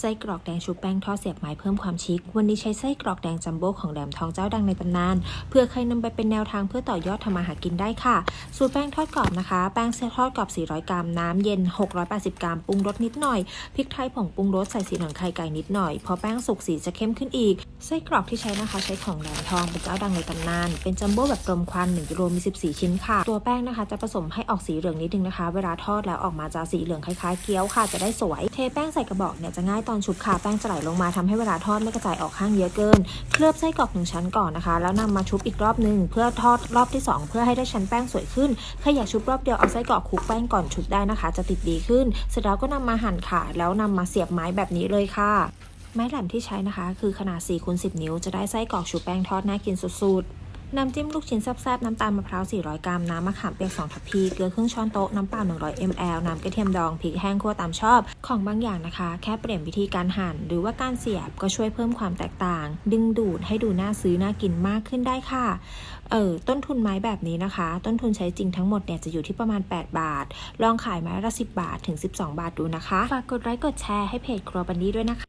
ไส้กรอกแดงชุบแป้งทอดเสียบไม้เพิ่มความชิค วันนี้ใช้ไส้กรอกแดงจัมโบ้ของแหลมทองเจ้าดังในตำนาน เพื่อใครนำไปเป็นแนวทางเพื่อต่อยอดทำมาหากินได้ค่ะ สูตรแป้งทอดกรอบนะคะ แป้งเส้นทอดกรอบ 400 กรัม น้ำเย็น 680 กรัม ปรุงรสนิดหน่อย พริกไทยผงปรุงรสใส่สีหลืองไข่ไก่นิดหน่อย พอแป้งสุกสีจะเข้มขึ้นอีก ไส้กรอกที่ใช้นะคะใช้ของแหลมทองเป็นเจ้าดังในตำนาน เป็นจัมโบ้แบบรมควัน1กิโลมี 14 ชิ้นค่ะ ตัวแป้งนะคะ จะผสมให้ออกสีเหลืองนิดนึงนะคะ เวลาทอดแล้วออกมาจะสีเหลืองคล้ายๆเกี๊ยวค่ะ จะได้สวย เทแป้งใส่กระบอกเนี่ยจะง่ายตอนชุบค่ะแป้งจะไหลลงมาทำให้เวลาทอดไม่กระจายออกข้างเยอะเกิน เคลือบไส้กรอกหนึ่งชั้นก่อนนะคะ แล้วนำมาชุบอีกรอบหนึ่งเพื่อทอดรอบที่สองเพื่อให้ได้ชั้นแป้งสวยขึ้นใครอยากชุบรอบเดียวเอาไส้กรอกคลุกแป้งก่อนชุบได้นะคะ จะติดดีขึ้น เสร็จแล้วก็นำมาหั่นค่ะ แล้วนำมาเสียบไม้แบบนี้เลยค่ะ ไม้แหลมที่ใช้นะคะ คือขนาด4คูณ10 นิ้วจะได้ไส้กรอกชุบแป้งทอดน่ากินสุดๆ น้ำจิ้มลูกชิ้นแซ่บๆ น้ำตาลมะพร้าว 400 กรัม น้ำมะขามเปียก 2 ทัพพี เกลือครึ่งช้อนโต๊ะ น้ำเปล่า 100 ml น้ำกระเทียมดอง พริกแห้งคั่วตามชอบ ของบางอย่างนะคะ แค่เปลี่ยนวิธีการหั่น หรือว่าการเสียบก็ช่วยเพิ่มความแตกต่าง ดึงดูดให้ดูน่าซื้อน่ากินมากขึ้นได้ค่ะ เออต้นทุนไม้แบบนี้นะคะ ต้นทุนใช้จริงทั้งหมดเนี่ยจะอยู่ที่ประมาณ 8 บาท ลองขายไม้ละ 10 บาทถึง 12 บาทดูนะคะ ฝากกดไลค์กดแชร์ให้เพจครัวบันดี้ด้วยนะคะ